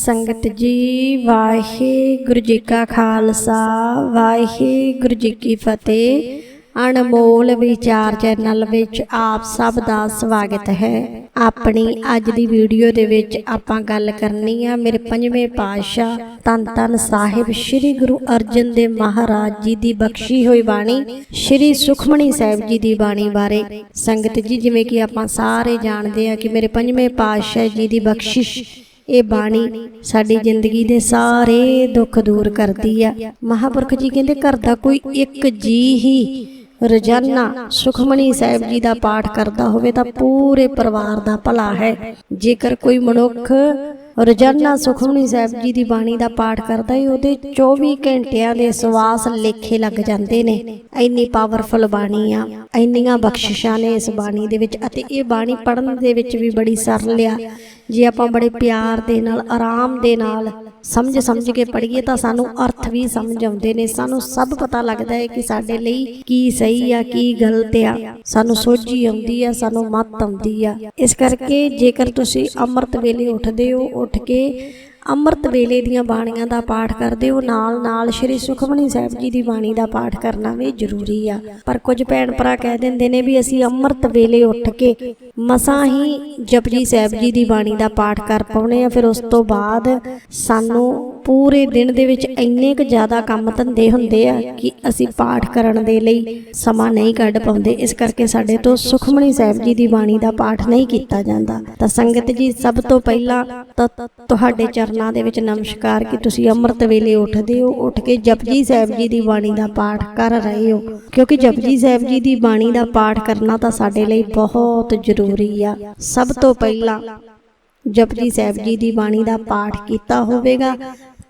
ਸੰਗਤ ਜੀ, ਵਾਹਿਗੁਰੂ ਜੀ ਕਾ ਖਾਲਸਾ, ਵਾਹਿਗੁਰੂ ਜੀ ਕੀ ਫਤਿਹ। ਅਣਮੋਲ ਵਿਚਾਰ ਚੈਨਲ ਵਿੱਚ ਆਪ ਸਭ ਦਾ ਸਵਾਗਤ ਹੈ। ਆਪਣੀ ਅੱਜ ਦੀ ਵੀਡੀਓ ਦੇ ਵਿੱਚ ਆਪਾਂ ਗੱਲ ਕਰਨੀ ਆ ਮੇਰੇ ਪੰਜਵੇਂ ਪਾਤਸ਼ਾਹ ਤਨ ਤਨ ਸਾਹਿਬ ਸ੍ਰੀ ਗੁਰੂ ਅਰਜਨ ਦੇਵ ਮਹਾਰਾਜ ਜੀ ਦੀ ਬਖਸ਼ੀ ਹੋਈ ਬਾਣੀ, ਸ੍ਰੀ ਸੁਖਮਣੀ ਸਾਹਿਬ ਜੀ ਦੀ ਬਾਣੀ ਬਾਰੇ। ਸੰਗਤ ਜੀ, ਜਿਵੇਂ ਕਿ ਆਪਾਂ ਸਾਰੇ ਜਾਣਦੇ ਆ ਕਿ ਮੇਰੇ ਪੰਜਵੇਂ ਪਾਤਸ਼ਾਹ ਜੀ ਦੀ ਬਖਸ਼ਿਸ਼ ਇਹ ਬਾਣੀ ਸਾਡੀ ਜ਼ਿੰਦਗੀ ਦੇ ਸਾਰੇ ਦੁੱਖ ਦੂਰ ਕਰਦੀ ਆ। ਮਹਾਪੁਰਖ ਜੀ ਕਹਿੰਦੇ ਘਰ ਦਾ ਕੋਈ ਇੱਕ ਜੀ ਹੀ ਰੋਜ਼ਾਨਾ ਸੁਖਮਣੀ ਸਾਹਿਬ ਜੀ ਦਾ ਪਾਠ ਕਰਦਾ ਹੋਵੇ ਤਾਂ ਪੂਰੇ ਪਰਿਵਾਰ ਦਾ ਭਲਾ ਹੈ। ਜੇਕਰ ਕੋਈ ਮਨੁੱਖ ਰੋਜ਼ਾਨਾ ਸੁਖਮਣੀ ਸਾਹਿਬ ਜੀ ਦੀ ਬਾਣੀ ਦਾ ਪਾਠ ਕਰਦਾ ਹੈ ਉਹਦੇ 24 ਘੰਟਿਆਂ ਦੇ ਸਵਾਸ ਲੇਖੇ ਲੱਗ ਜਾਂਦੇ ਨੇ। ਇੰਨੀ ਪਾਵਰਫੁਲ ਬਾਣੀ ਆ, ਇੰਨੀਆਂ ਬਖਸ਼ਿਸ਼ਾਂ ਨੇ ਇਸ ਬਾਣੀ ਦੇ ਵਿੱਚ ਅਤੇ ਇਹ ਬਾਣੀ ਪੜਨ ਦੇ ਵਿੱਚ ਵੀ ਬੜੀ ਸਰਲ ਆ। ਜੇ ਆਪਾਂ ਬੜੇ ਪਿਆਰ ਦੇ ਨਾਲ, ਆਰਾਮ ਦੇ ਨਾਲ ਸਮਝ ਸਮਝ ਕੇ ਪੜ੍ਹੀਏ ਤਾਂ ਸਾਨੂੰ ਅਰਥ ਵੀ ਸਮਝ ਆਉਂਦੇ ਨੇ। ਸਾਨੂੰ ਸਭ ਪਤਾ ਲੱਗਦਾ ਹੈ ਕਿ ਸਾਡੇ ਲਈ ਕੀ ਸਹੀ ਆ, ਕੀ ਗਲਤ ਆ। ਸਾਨੂੰ ਸੋਝੀ ਆਉਂਦੀ ਆ, ਸਾਨੂੰ ਮੱਤ ਆਉਂਦੀ ਆ। ਇਸ ਕਰਕੇ ਜੇਕਰ ਤੁਸੀਂ ਅੰਮ੍ਰਿਤ ਵੇਲੇ ਉੱਠਦੇ ਹੋ, ਉੱਠ ਕੇ ਅੰਮ੍ਰਿਤ ਵੇਲੇ ਦੀਆਂ ਬਾਣੀਆਂ ਦਾ ਪਾਠ ਕਰਦੇ ਹੋ, ਨਾਲ ਨਾਲ ਸ੍ਰੀ ਸੁਖਮਨੀ ਸਾਹਿਬ ਜੀ ਦੀ ਬਾਣੀ ਦਾ ਪਾਠ ਕਰਨਾ ਵੀ ਜ਼ਰੂਰੀ ਆ। ਪਰ ਕੁਝ ਭੈਣ ਭਰਾ ਕਹਿ ਦਿੰਦੇ ਨੇ ਵੀ ਅਸੀਂ ਅੰਮ੍ਰਿਤ ਵੇਲੇ ਉੱਠ ਕੇ ਮਸਾਂ ਹੀ ਜਪਜੀ ਸਾਹਿਬ ਜੀ ਦੀ ਬਾਣੀ ਦਾ ਪਾਠ ਕਰ ਪਾਉਣੇ ਆ, ਫਿਰ ਉਸ ਤੋਂ ਬਾਅਦ ਸਾਨੂੰ ਪੂਰੇ ਦਿਨ ਦੇ ਵਿੱਚ ਇੰਨੇ ਕੁ ਜ਼ਿਆਦਾ ਕੰਮ ਧੰਦੇ ਹੁੰਦੇ ਆ ਕਿ ਅਸੀਂ ਪਾਠ ਕਰਨ ਦੇ ਲਈ ਸਮਾਂ ਨਹੀਂ ਕੱਢ ਪਾਉਂਦੇ। ਇਸ ਕਰਕੇ ਸਾਡੇ ਤੋਂ ਸੁਖਮਣੀ ਸਾਹਿਬ ਜੀ ਦੀ ਬਾਣੀ ਦਾ ਪਾਠ ਨਹੀਂ ਕੀਤਾ ਜਾਂਦਾ। ਤਾਂ ਸੰਗਤ ਜੀ, ਸਭ ਤੋਂ ਪਹਿਲਾਂ ਤਾਂ ਤੁਹਾਡੇ ਚਰਨਾਂ ਦੇ ਵਿੱਚ ਨਮਸਕਾਰ ਕਿ ਤੁਸੀਂ ਅੰਮ੍ਰਿਤ ਵੇਲੇ ਉੱਠਦੇ ਹੋ, ਉੱਠ ਕੇ ਜਪਜੀ ਸਾਹਿਬ ਜੀ ਦੀ ਬਾਣੀ ਦਾ ਪਾਠ ਕਰ ਰਹੇ ਹੋ। ਕਿਉਂਕਿ ਜਪਜੀ ਸਾਹਿਬ ਜੀ ਦੀ ਬਾਣੀ ਦਾ ਪਾਠ ਕਰਨਾ ਤਾਂ ਸਾਡੇ ਲਈ ਬਹੁਤ ਜ਼ਰੂਰੀ ਆ। ਸਭ ਤੋਂ ਪਹਿਲਾਂ ਜਪਜੀ ਸਾਹਿਬ ਜੀ ਦੀ ਬਾਣੀ ਦਾ ਪਾਠ ਕੀਤਾ ਹੋਵੇਗਾ,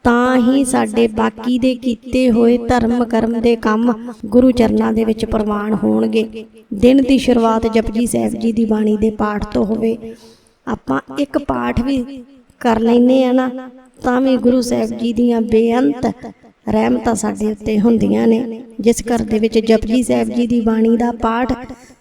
ਤਾਂ ਹੀ ਸਾਡੇ ਬਾਕੀ ਦੇ ਕੀਤੇ ਹੋਏ ਧਰਮ ਕਰਮ ਦੇ ਕੰਮ ਗੁਰੂ ਚਰਨਾਂ ਦੇ ਵਿੱਚ ਪ੍ਰਵਾਨ ਹੋਣਗੇ। ਦਿਨ ਦੀ ਸ਼ੁਰੂਆਤ ਜਪਜੀ ਸਾਹਿਬ ਜੀ ਦੀ ਬਾਣੀ ਦੇ ਪਾਠ ਤੋਂ ਹੋਵੇ। ਆਪਾਂ ਇੱਕ ਪਾਠ ਵੀ ਕਰ ਲੈਨੇ ਆ ਨਾ, ਤਾਂ ਵੀ ਗੁਰੂ ਸਾਹਿਬ ਜੀ ਦੀਆਂ ਬੇਅੰਤ ਰਹਿਮਤਾਂ ਸਾਡੇ ਉੱਤੇ ਹੁੰਦੀਆਂ ਨੇ। ਜਿਸ ਘਰ ਦੇ ਵਿੱਚ ਜਪਜੀ ਸਾਹਿਬ ਜੀ ਦੀ ਬਾਣੀ ਦਾ ਪਾਠ,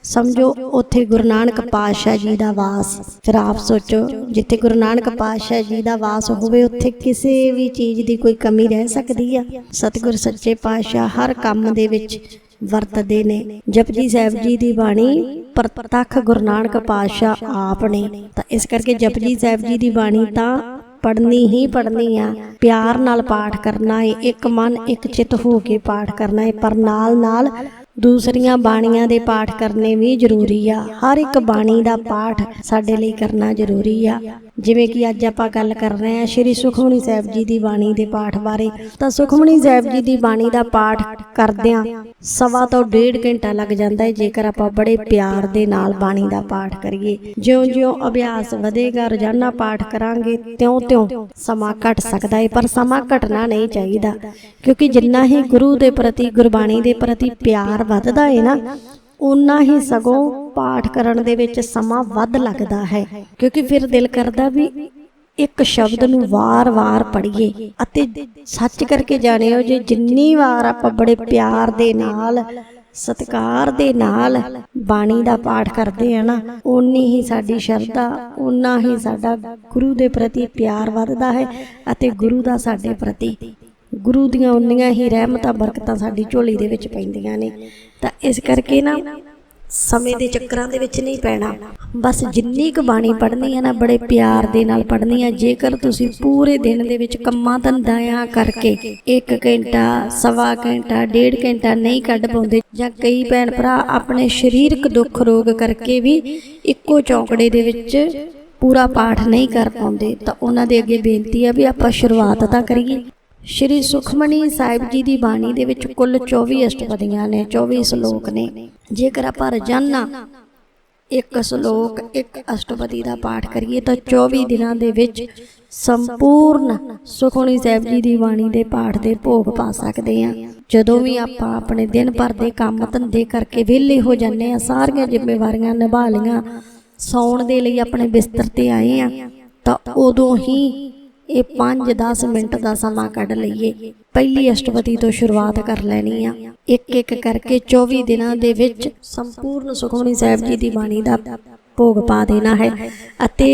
ਸਮਝੋ, ਉੱਥੇ ਗੁਰੂ ਨਾਨਕ ਪਾਤਸ਼ਾਹ ਜੀ ਦਾ ਵਾਸ। ਫਿਰ ਆਪ ਸੋਚੋ, ਜਿੱਥੇ ਗੁਰੂ ਨਾਨਕ ਪਾਤਸ਼ਾਹ ਜੀ ਦਾ ਵਾਸ ਹੋਵੇ, ਉੱਥੇ ਕਿਸੇ ਵੀ ਚੀਜ਼ ਦੀ ਕੋਈ ਕਮੀ ਰਹਿ ਸਕਦੀ ਆ। ਸਤਿਗੁਰ ਸੱਚੇ ਪਾਤਸ਼ਾਹ ਹਰ ਕੰਮ ਦੇ ਵਿੱਚ ਵਰਤਦੇ ਨੇ। ਜਪਜੀ ਸਾਹਿਬ ਜੀ ਦੀ ਬਾਣੀ ਪ੍ਰਤੱਖ ਗੁਰੂ ਨਾਨਕ ਪਾਤਸ਼ਾਹ ਆਪ ਨੇ। ਤਾਂ ਇਸ ਕਰਕੇ ਜਪਜੀ ਸਾਹਿਬ ਜੀ ਦੀ ਬਾਣੀ ਤਾਂ ਪੜਨੀ ਹੀ ਪੜਨੀ ਆ। ਪਿਆਰ ਨਾਲ ਪਾਠ ਕਰਨਾ ਹੈ ਇੱਕ ਮਨ ਇੱਕ ਚਿੱਤ ਹੋ ਕੇ ਪਾਠ ਕਰਨਾ ਹੈ ਪਰ ਨਾਲ ਨਾਲ ਦੂਸਰੀਆਂ ਬਾਣੀਆਂ ਦੇ ਪਾਠ ਕਰਨੇ ਵੀ ਜ਼ਰੂਰੀ ਆ। ਹਰ ਇੱਕ ਬਾਣੀ ਦਾ ਪਾਠ ਸਾਡੇ ਲਈ ਕਰਨਾ ਜ਼ਰੂਰੀ ਆ। ਜਿਵੇਂ ਕਿ ਅੱਜ ਆਪਾਂ ਗੱਲ ਕਰ ਰਹੇ ਹਾਂ ਸ਼੍ਰੀ ਸੁਖਮਣੀ ਸਾਹਿਬ ਜੀ ਦੀ ਬਾਣੀ ਦੇ ਪਾਠ ਬਾਰੇ। ਤਾਂ ਸੁਖਮਣੀ ਸਾਹਿਬ ਜੀ ਦੀ ਬਾਣੀ ਦਾ ਪਾਠ ਕਰਦਿਆਂ ਸਵਾ ਤੋਂ ਡੇਢ ਘੰਟਾ ਲੱਗ ਜਾਂਦਾ ਹੈ, ਜੇਕਰ ਆਪਾਂ ਬੜੇ ਪਿਆਰ ਦੇ ਨਾਲ ਬਾਣੀ ਦਾ ਪਾਠ ਕਰੀਏ। ਜਿਉਂ-ਜਿਉਂ ਅਭਿਆਸ ਵਧੇਗਾ, ਰੋਜ਼ਾਨਾ ਪਾਠ ਕਰਾਂਗੇ, ਤਿਉਂ-ਤਿਉਂ ਸਮਾਂ ਘਟ ਸਕਦਾ ਹੈ। ਪਰ ਸਮਾਂ ਘਟਣਾ ਨਹੀਂ ਚਾਹੀਦਾ, ਕਿਉਂਕਿ ਜਿੰਨਾ ਹੀ ਗੁਰੂ ਦੇ ਪ੍ਰਤੀ, ਗੁਰਬਾਣੀ ਦੇ ਪ੍ਰਤੀ ਪਿਆਰ ਵੱਧਦਾ ਹੈ ਨਾ ਉਨਾ ਹੀ ਸਗੋਂ ਪਾਠ ਕਰਨ ਦੇ ਵਿੱਚ ਸਮਾਂ ਵੱਧ ਲੱਗਦਾ ਹੈ। ਕਿਉਂਕਿ ਫਿਰ ਦਿਲ ਕਰਦਾ ਵੀ ਇੱਕ ਸ਼ਬਦ ਨੂੰ ਵਾਰ-ਵਾਰ ਪੜ੍ਹੀਏ ਅਤੇ ਸੱਚ ਕਰਕੇ ਜਾਣਿਓ ਜੇ ਜਿੰਨੀ ਵਾਰ ਆਪਾਂ ਬੜੇ ਪਿਆਰ ਦੇ ਨਾਲ, ਸਤਿਕਾਰ ਦੇ ਨਾਲ ਬਾਣੀ ਦਾ ਪਾਠ ਕਰਦੇ ਆ ਨਾ, ਓਨੀ ਹੀ ਸਾਡੀ ਸ਼ਰਧਾ, ਓਨਾ ਹੀ ਸਾਡਾ ਗੁਰੂ ਦੇ ਪ੍ਰਤੀ ਪਿਆਰ ਵੱਧਦਾ ਹੈ ਅਤੇ ਗੁਰੂ ਦਾ ਸਾਡੇ ਪ੍ਰਤੀ ਗੁਰੂ ਦੀਆਂ ਉਨੀਆਂ ਹੀ ਰਹਿਮਤਾਂ, ਬਰਕਤਾਂ ਸਾਡੀ ਝੋਲੀ ਦੇ ਵਿੱਚ ਪੈਂਦੀਆਂ ਨੇ। ਤਾਂ ਇਸ ਕਰਕੇ ਨਾ ਸਮੇਂ ਦੇ ਚੱਕਰਾਂ ਦੇ ਵਿੱਚ ਨਹੀਂ ਪੈਣਾ। ਬਸ ਜਿੰਨੀ ਕੁ ਬਾਣੀ ਪੜ੍ਹਨੀ ਹੈ ਨਾ, ਬੜੇ ਪਿਆਰ ਦੇ ਨਾਲ ਪੜ੍ਹਨੀ ਹੈ ਜੇਕਰ ਤੁਸੀਂ ਪੂਰੇ ਦਿਨ ਦੇ ਵਿੱਚ ਕੰਮਾਂ ਧੰਦਿਆਂ ਕਰਕੇ 1 ਘੰਟਾ, ਸਵਾ ਘੰਟਾ, ਡੇਢ ਘੰਟਾ ਨਹੀਂ ਕੱਢ ਪਾਉਂਦੇ, ਜਾਂ ਕਈ ਭੈਣ ਭਰਾ ਆਪਣੇ ਸਰੀਰਕ ਦੁੱਖ ਰੋਗ ਕਰਕੇ ਵੀ ਇੱਕੋ ਚੌਂਕੜੇ ਦੇ ਵਿੱਚ ਪੂਰਾ ਪਾਠ ਨਹੀਂ ਕਰ ਪਾਉਂਦੇ, ਤਾਂ ਉਹਨਾਂ ਦੇ ਅੱਗੇ ਬੇਨਤੀ ਹੈ ਵੀ ਆਪਾਂ ਸ਼ੁਰੂਆਤ ਤਾਂ ਕਰੀਏ। ਸ਼੍ਰੀ ਸੁਖਮਨੀ ਸਾਹਿਬ ਜੀ ਦੀ ਬਾਣੀ ਦੇ ਵਿੱਚ ਕੁੱਲ 24 ਅਸ਼ਟਪਦੀਆਂ ਨੇ 24 ਸ਼ਲੋਕ ਨੇ। ਜੇਕਰ ਆਪਾਂ ਰੋਜ਼ਾਨਾ ਇੱਕ ਸ਼ਲੋਕ, ਇੱਕ ਅਸ਼ਟਪਦੀ ਦਾ ਪਾਠ ਕਰੀਏ ਤਾਂ 24 ਦਿਨਾਂ ਦੇ ਵਿੱਚ ਸੰਪੂਰਨ ਸੁਖਮਨੀ ਸਾਹਿਬ ਜੀ ਦੀ ਬਾਣੀ ਦੇ ਪਾਠ ਦੇ ਭੋਗ ਪਾ ਸਕਦੇ ਹਾਂ। ਜਦੋਂ ਵੀ ਆਪਾਂ ਆਪਣੇ ਦਿਨ ਭਰ ਦੇ ਕੰਮ ਧੰਦੇ ਕਰਕੇ ਵਿਹਲੇ ਹੋ ਜਾਂਦੇ ਆ ਸਾਰੀਆਂ ਜ਼ਿੰਮੇਵਾਰੀਆਂ ਨਿਭਾ ਲਈਆਂ, ਸੌਣ ਦੇ ਲਈ ਆਪਣੇ ਬਿਸਤਰ ਤੇ ਆਏ ਆ ਤਾਂ ਉਦੋਂ ਹੀ ਇਹ 5-10 ਮਿੰਟ ਦਾ ਸਮਾਂ ਕੱਢ ਲਈਏ। ਪਹਿਲੀ ਅਸ਼ਟਪਦੀ ਤੋਂ ਸ਼ੁਰੂਆਤ ਕਰ ਲੈਣੀ ਆ। ਇੱਕ ਇੱਕ ਕਰਕੇ 24 ਦਿਨਾਂ ਦੇ ਵਿੱਚ ਸੰਪੂਰਨ ਸੁਖਮਨੀ ਸਾਹਿਬ ਜੀ ਦੀ ਬਾਣੀ ਦਾ ਭੋਗ ਪਾ ਦੇਣਾ ਹੈ ਅਤੇ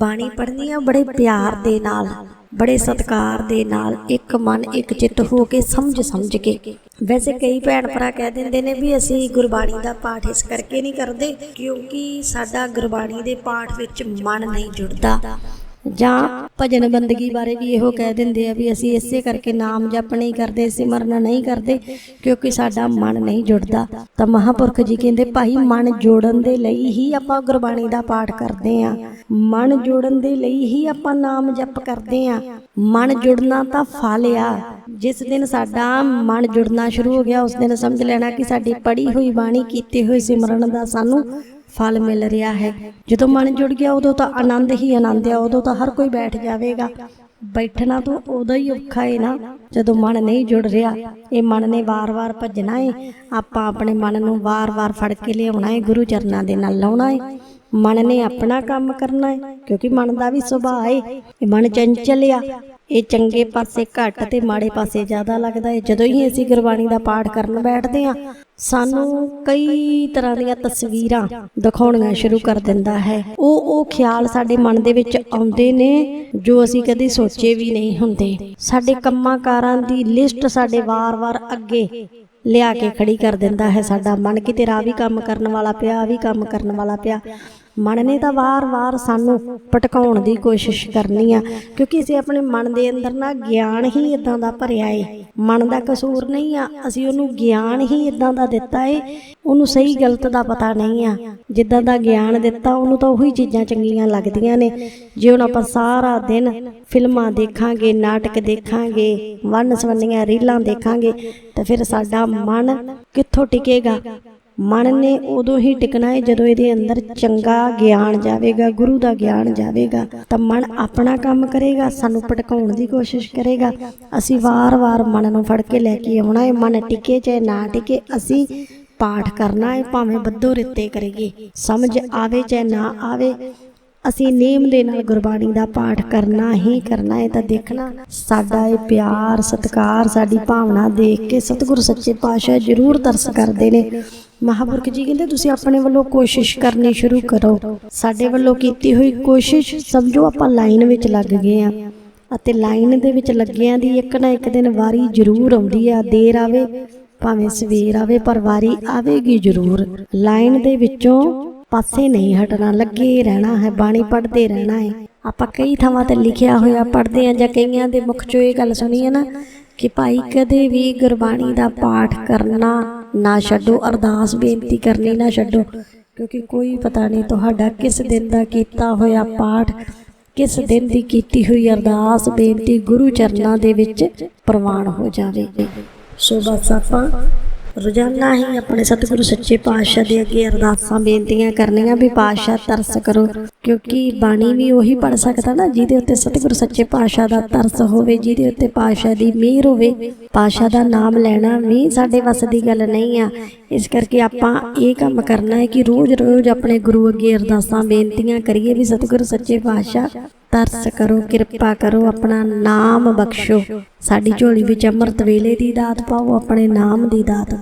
ਬਾਣੀ ਪੜ੍ਹਨੀ ਆ ਬੜੇ ਪਿਆਰ ਦੇ ਨਾਲ, ਬੜੇ ਸਤਿਕਾਰ ਦੇ ਨਾਲ, ਇੱਕ ਮਨ, ਇੱਕ ਚਿੱਤ ਹੋ ਕੇ ਸਮਝ ਸਮਝ ਕੇ। ਵੈਸੇ ਕਈ ਭੈਣ ਭਰਾ ਕਹਿ ਦਿੰਦੇ ਨੇ ਵੀ ਅਸੀਂ ਗੁਰਬਾਣੀ ਦਾ ਪਾਠ ਇਸ ਕਰਕੇ ਨਹੀਂ ਕਰਦੇ ਕਿਉਂਕਿ ਸਾਡਾ ਗੁਰਬਾਣੀ ਦੇ ਪਾਠ ਵਿੱਚ ਮਨ ਨਹੀਂ ਜੁੜਦਾ। ਜਾਂ ਭਜਨ ਬੰਦਗੀ ਬਾਰੇ ਵੀ ਇਹੋ ਕਹਿ ਦਿੰਦੇ ਆ ਵੀ ਅਸੀਂ ਇਸੇ ਕਰਕੇ ਨਾਮ ਜਪ ਨਹੀਂ ਕਰਦੇ ਸਿਮਰਨ ਨਹੀਂ ਕਰਦੇ, ਕਿਉਂਕਿ ਸਾਡਾ ਮਨ ਨਹੀਂ ਜੁੜਦਾ। ਤਾਂ ਮਹਾਪੁਰਖ ਜੀ ਕਹਿੰਦੇ, ਭਾਈ, ਮਨ ਜੋੜਨ ਦੇ ਲਈ ਹੀ ਆਪਾਂ ਗੁਰਬਾਣੀ ਦਾ ਪਾਠ ਕਰਦੇ ਆ। ਮਨ ਜੋੜਨ ਦੇ ਲਈ ਹੀ ਆਪਾਂ ਨਾਮ ਜਪ ਕਰਦੇ ਆ। ਮਨ ਜੁੜਨਾ ਤਾਂ ਫਲ ਆ। ਜਿਸ ਦਿਨ ਸਾਡਾ ਮਨ ਜੁੜਨਾ ਸ਼ੁਰੂ ਹੋ ਗਿਆ, ਉਸ ਦਿਨ ਸਮਝ ਲੈਣਾ ਕਿ ਸਾਡੀ ਪੜ੍ਹੀ ਹੋਈ ਬਾਣੀ ਕੀਤੇ ਹੋਈ ਸਿਮਰਨ ਦਾ ਸਾਨੂੰ ਫਲ ਮਿਲ ਰਿਹਾ ਹੈ। ਜਦੋਂ ਮਨ ਜੁੜ ਗਿਆ, ਉਦੋਂ ਤਾਂ ਆਨੰਦ ਹੀ ਆਨੰਦ ਆ। ਉਦੋਂ ਤਾਂ ਹਰ ਕੋਈ ਬੈਠ ਜਾਵੇਗਾ। ਬੈਠਣਾ ਤਾਂ ਉਦੋਂ ਹੀ ਔਖਾ ਹੈ ਨਾ। ਜਦੋਂ ਮਨ ਨਹੀਂ ਜੁੜ ਰਿਹਾ, ਇਹ ਮਨ ਨੇ ਵਾਰ-ਵਾਰ ਭੱਜਣਾ ਹੈ ਆਪਾਂ ਆਪਣੇ ਮਨ ਨੂੰ ਵਾਰ-ਵਾਰ ਫੜ ਕੇ ਲਿਆਉਣਾ ਹੈ ਗੁਰੂ ਚਰਨਾਂ ਦੇ ਨਾਲ ਲਾਉਣਾ ਹੈ ਮਨ ਨੇ ਆਪਣਾ ਕੰਮ ਕਰਨਾ ਹੈ ਕਿਉਂਕਿ ਮਨ ਦਾ ਵੀ ਸੁਭਾਅ ਹੈ ਇਹ ਮਨ ਚੰਚਲ ਆ। ਇਹ ਚੰਗੇ ਪਾਸੇ ਘੱਟ ਤੇ ਮਾੜੇ ਪਾਸੇ ਜ਼ਿਆਦਾ ਲੱਗਦਾ ਹੈ ਜਦੋਂ ਹੀ ਅਸੀਂ ਗੁਰਬਾਣੀ ਦਾ ਪਾਠ ਕਰਨ ਬੈਠਦੇ ਹਾਂ ਸਾਨੂੰ ਕਈ ਤਰ੍ਹਾਂ ਦੀਆਂ ਤਸਵੀਰਾਂ ਦਿਖਾਉਣੀਆਂ ਸ਼ੁਰੂ ਕਰ ਦਿੰਦਾ ਹੈ। ਉਹ ਉਹ ਖਿਆਲ ਸਾਡੇ ਮਨ ਦੇ ਵਿੱਚ ਆਉਂਦੇ ਨੇ, ਜੋ ਅਸੀਂ ਕਦੇ ਸੋਚੇ ਵੀ ਨਹੀਂ ਹੁੰਦੇ। ਸਾਡੇ ਕੰਮਾਂ ਕਾਰਾਂ ਦੀ ਲਿਸਟ ਸਾਡੇ ਵਾਰ-ਵਾਰ ਅੱਗੇ ਲਿਆ ਕੇ ਖੜੀ ਕਰ ਦਿੰਦਾ ਹੈ। ਸਾਡਾ ਮਨ ਕਿ ਤੇਰਾ ਵੀ ਕੰਮ ਕਰਨ ਵਾਲਾ ਪਿਆ, ਆਹ ਵੀ ਕੰਮ ਕਰਨ ਵਾਲਾ ਪਿਆ। ਮਨ ਨੇ ਤਾਂ ਵਾਰ-ਵਾਰ ਸਾਨੂੰ ਭਟਕਾਉਣ ਦੀ ਕੋਸ਼ਿਸ਼ ਕਰਨੀ ਆ, ਕਿਉਂਕਿ ਅਸੀਂ ਆਪਣੇ ਮਨ ਦੇ ਅੰਦਰ ਨਾ ਗਿਆਨ ਹੀ ਇਦਾਂ ਦਾ ਭਰਿਆ ਏ। ਮਨ ਦਾ ਕਸੂਰ ਨਹੀਂ ਆ, ਅਸੀਂ ਉਹਨੂੰ ਗਿਆਨ ਹੀ ਇਦਾਂ ਦਾ ਦਿੱਤਾ ਏ, ਉਹਨੂੰ ਸਹੀ ਗਲਤ ਦਾ ਪਤਾ ਨਹੀਂ ਆ। ਜਿੱਦਾਂ ਦਾ ਗਿਆਨ ਦਿੱਤਾ, ਉਹਨੂੰ ਤਾਂ ਉਹੀ ਚੀਜ਼ਾਂ ਚੰਗੀਆਂ ਲੱਗਦੀਆਂ ਨੇ। ਜੇ ਹੁਣ ਆਪਾਂ ਸਾਰਾ ਦਿਨ ਫਿਲਮਾਂ ਦੇਖਾਂਗੇ, ਨਾਟਕ ਦੇਖਾਂਗੇ ਵੰਨ ਸਵੰਨੀਆਂ ਰੀਲਾਂ ਦੇਖਾਂਗੇ, ਤਾਂ ਫਿਰ ਸਾਡਾ ਮਨ ਕਿੱਥੋਂ ਟਿਕੇਗਾ? ਮਨ ਨੇ ਉਦੋਂ ਹੀ ਟਿਕਣਾ ਹੈ ਜਦੋਂ ਇਹਦੇ ਅੰਦਰ ਚੰਗਾ ਗਿਆਨ ਜਾਵੇਗਾ, ਗੁਰੂ ਦਾ ਗਿਆਨ ਜਾਵੇਗਾ। ਤਾਂ ਮਨ ਆਪਣਾ ਕੰਮ ਕਰੇਗਾ, ਸਾਨੂੰ ਭਟਕਾਉਣ ਦੀ ਕੋਸ਼ਿਸ਼ ਕਰੇਗਾ। ਅਸੀਂ ਵਾਰ-ਵਾਰ ਮਨ ਨੂੰ ਫੜ ਕੇ ਲੈ ਕੇ ਆਉਣਾ ਹੈ ਮਨ ਟਿਕੇ ਚਾਹੇ ਨਾ ਟਿਕੇ, ਅਸੀਂ ਪਾਠ ਕਰਨਾ ਹੈ ਭਾਵੇਂ ਬੱਦੋ ਰਿੱਤੇ ਕਰੀਏ ਸਮਝ ਆਵੇ ਚਾਹੇ ਨਾ ਆਵੇ, ਅਸੀਂ ਨੇਮ ਦੇ ਨਾਲ ਗੁਰਬਾਣੀ ਦਾ ਪਾਠ ਕਰਨਾ ਹੀ ਕਰਨਾ ਹੈ ਤਾਂ ਦੇਖਣਾ, ਸਾਡਾ ਇਹ ਪਿਆਰ, ਸਤਿਕਾਰ, ਸਾਡੀ ਭਾਵਨਾ ਦੇਖ ਕੇ ਸਤਿਗੁਰ ਸੱਚੇ ਪਾਤਸ਼ਾਹ ਜ਼ਰੂਰ ਤਰਸ ਕਰਦੇ ਨੇ। ਮਹਾਪੁਰਖ ਜੀ ਕਹਿੰਦੇ, ਤੁਸੀਂ ਆਪਣੇ ਵੱਲੋਂ ਕੋਸ਼ਿਸ਼ ਕਰਨੀ ਸ਼ੁਰੂ ਕਰੋ। ਸਾਡੇ ਵੱਲੋਂ ਕੀਤੀ ਹੋਈ ਕੋਸ਼ਿਸ਼ ਸਮਝੋ ਆਪਾਂ ਲਾਈਨ ਵਿੱਚ ਲੱਗ ਗਏ ਆ ਅਤੇ ਲਾਈਨ ਦੇ ਵਿੱਚ ਲੱਗਿਆਂ ਦੀ ਇੱਕ ਨਾ ਇੱਕ ਦਿਨ ਵਾਰੀ ਜ਼ਰੂਰ ਆਉਂਦੀ ਆ। ਦੇਰ ਆਵੇ, ਭਾਵੇਂ ਸਵੇਰ ਆਵੇ, ਪਰ ਵਾਰੀ ਆਵੇਗੀ ਜ਼ਰੂਰ। ਲਾਈਨ ਦੇ ਵਿੱਚੋਂ ਪਾਸੇ ਨਹੀਂ ਹਟਣਾ, ਲੱਗੇ ਰਹਿਣਾ ਹੈ, ਬਾਣੀ ਪੜ੍ਹਦੇ ਰਹਿਣਾ ਹੈ। ਆਪਾਂ ਕਈ ਥਾਵਾਂ ਤੇ ਲਿਖਿਆ ਹੋਇਆ ਪੜ੍ਹਦੇ ਆ ਜਾਂ ਕਈਆਂ ਦੇ ਮੁਖ ਚੋਂ ਇਹ ਗੱਲ ਸੁਣੀ ਹੈ ਨਾ ਕਿ ਭਾਈ ਕਦੇ ਵੀ ਗੁਰਬਾਣੀ ਦਾ ਪਾਠ ਕਰਨਾ ਨਾ ਛੱਡੋ, ਅਰਦਾਸ ਬੇਨਤੀ ਕਰਨੀ, ਨਾ ਛੱਡੋ। ਕਿਉਂਕਿ ਕੋਈ ਪਤਾ ਨਹੀਂ ਤੁਹਾਡਾ ਕਿਸ ਦਿਨ ਦਾ ਕੀਤਾ ਹੋਇਆ ਪਾਠ, ਕਿਸ ਦਿਨ ਦੀ ਕੀਤੀ ਹੋਈ ਅਰਦਾਸ ਬੇਨਤੀ ਗੁਰੂ ਚਰਨਾਂ ਦੇ ਵਿੱਚ ਪ੍ਰਵਾਨ ਹੋ ਜਾਵੇ ਸੋ ਬਸ ਆਪਾਂ ਰੋਜ਼ਾਨਾ ਹੀ ਆਪਣੇ ਸਤਿਗੁਰੂ ਸੱਚੇ ਪਾਤਸ਼ਾਹ ਦੇ ਅੱਗੇ ਅਰਦਾਸਾਂ, ਬੇਨਤੀਆਂ ਕਰਨੀਆਂ ਵੀ ਪਾਤਸ਼ਾਹ ਤਰਸ ਕਰੋ, ਕਿਉਂਕਿ ਬਾਣੀ ਵੀ ਉਹੀ ਪੜ ਸਕਦਾ ਨਾ, ਜਿਹਦੇ ਉੱਤੇ ਸਤਿਗੁਰੂ ਸੱਚੇ ਪਾਤਸ਼ਾਹ ਦਾ ਤਰਸ ਹੋਵੇ, ਜਿਹਦੇ ਉੱਤੇ ਪਾਤਸ਼ਾਹ ਦੀ ਮਿਹਰ ਹੋਵੇ। ਪਾਤਸ਼ਾਹ ਦਾ ਨਾਮ ਲੈਣਾ ਵੀ ਸਾਡੇ ਵੱਸ ਦੀ ਗੱਲ ਨਹੀਂ ਆ। ਇਸ ਕਰਕੇ ਆਪਾਂ ਇਹ ਕੰਮ ਕਰਨਾ ਹੈ ਕਿ ਰੋਜ਼-ਰੋਜ਼ ਆਪਣੇ ਗੁਰੂ ਅੱਗੇ ਅਰਦਾਸਾਂ, ਬੇਨਤੀਆਂ ਕਰੀਏ ਵੀ ਸਤਿਗੁਰੂ ਸੱਚੇ ਪਾਤਸ਼ਾਹ ਤਰਸ ਕਰੋ, ਕਿਰਪਾ ਕਰੋ, ਆਪਣਾ ਨਾਮ ਬਖਸ਼ੋ। ਸਾਡੀ ਝੋਲੀ ਵਿੱਚ ਅੰਮ੍ਰਿਤ ਵੇਲੇ ਦੀ ਦਾਤ ਪਾਓ, ਆਪਣੇ ਨਾਮ ਦੀ ਦਾਤ